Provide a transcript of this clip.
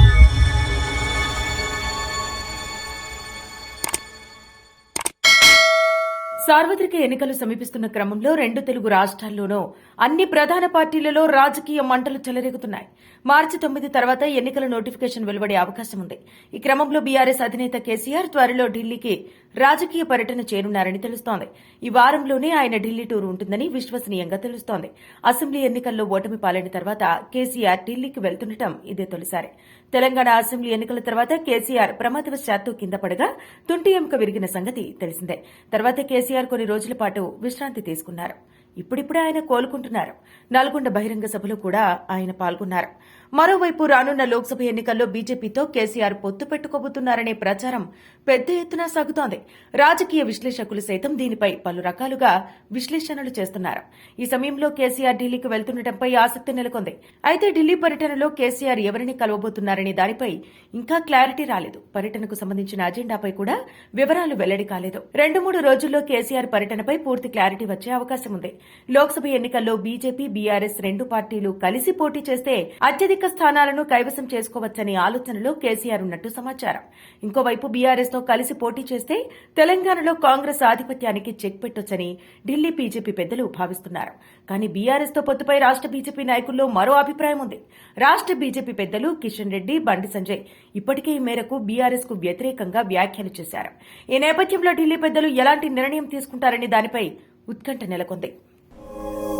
you సార్వత్రిక ఎన్నికలు సమీపిస్తున్న క్రమంలో రెండు తెలుగు రాష్ట్రాల్లోనూ అన్ని ప్రధాన పార్టీలలో రాజకీయ మంటలు చెలరేగుతున్నాయి. మార్చి తొమ్మిది తర్వాత ఎన్నికల నోటిఫికేషన్ వెలువడే అవకాశం ఉంది. ఈ క్రమంలో బీఆర్ఎస్ అధినేత కేసీఆర్ త్వరలో ఢిల్లీకి రాజకీయ పర్యటన చేరున్నారని తెలుస్తోంది. ఈ వారంలోనే ఆయన ఢిల్లీ టూర్ ఉంటుందని విశ్వసనీయంగా తెలుస్తోంది. అసెంబ్లీ ఎన్నికల్లో ఓటమి పాలైన తర్వాత కేసీఆర్ ఢిల్లీకి వెళ్తుండటం ఇదే తొలిసారి. తెలంగాణ అసెంబ్లీ ఎన్నికల తర్వాత కేసీఆర్ ప్రమాదవశాత్తు కింద పడగా తుంటి ఎముక విరిగిన సంగతి తెలిసిందే. తర్వాత కేసీఆర్ కొన్ని రోజుల పాటు విశ్రాంతి తీసుకున్నారు. ఇప్పుడిప్పుడే ఆయన కోలుకుంటున్నారు. నల్గొండ బహిరంగ సభలో కూడా ఆయన పాల్గొన్నారు. మరోవైపు రానున్న లోక్సభ ఎన్నికల్లో బీజేపీతో కేసీఆర్ పొత్తు పెట్టుకోబోతున్నారనే ప్రచారం పెద్ద ఎత్తున సాగుతోంది. రాజకీయ విశ్లేషకులు సైతం దీనిపై పలు రకాలుగా విశ్లేషణలు చేస్తున్నారు. ఈ సమయంలో కేసీఆర్ ఢిల్లీకి వెళ్తుండటంపై ఆసక్తి నెలకొంది. అయితే ఢిల్లీ పర్యటనలో కేసీఆర్ ఎవరిని కలవబోతున్నారనే దానిపై ఇంకా క్లారిటీ రాలేదు. పర్యటనకు సంబంధించిన అజెండాపై కూడా వివరాలు వెల్లడి కాలేదు. రెండు మూడు రోజుల్లో కేసీఆర్ పర్యటనపై పూర్తి క్లారిటీ వచ్చే అవకాశం ఉంది. లోక్సభ ఎన్నికల్లో బీజేపీ బీఆర్ఎస్ రెండు పార్టీలు కలిసి పోటీ చేస్తే అత్యధిక స్థానాలను కైవసం చేసుకోవచ్చనే ఆలోచనలో కేసీఆర్ ఉన్నట్టు సమాచారం. ఇంకోవైపు బీఆర్ఎస్తో కలిసి పోటీ చేస్తే తెలంగాణలో కాంగ్రెస్ ఆధిపత్యానికి చెక్ పెట్టొచ్చని ఢిల్లీ బీజేపీ పెద్దలు భావిస్తున్నారు. కానీ బీఆర్ఎస్తో పొత్తుపై రాష్ట్ర బీజేపీ నాయకుల్లో మరో అభిప్రాయం ఉంది. రాష్ట్ర బీజేపీ పెద్దలు కిషన్ రెడ్డి బండి సంజయ్ ఇప్పటికే ఈ మేరకు బీఆర్ఎస్కు వ్యతిరేకంగా వ్యాఖ్యలు చేశారు. ఈ నేపథ్యంలో ఢిల్లీ పెద్దలు ఎలాంటి నిర్ణయం తీసుకుంటారనే దానిపై ఉత్కంఠ నెలకొంది.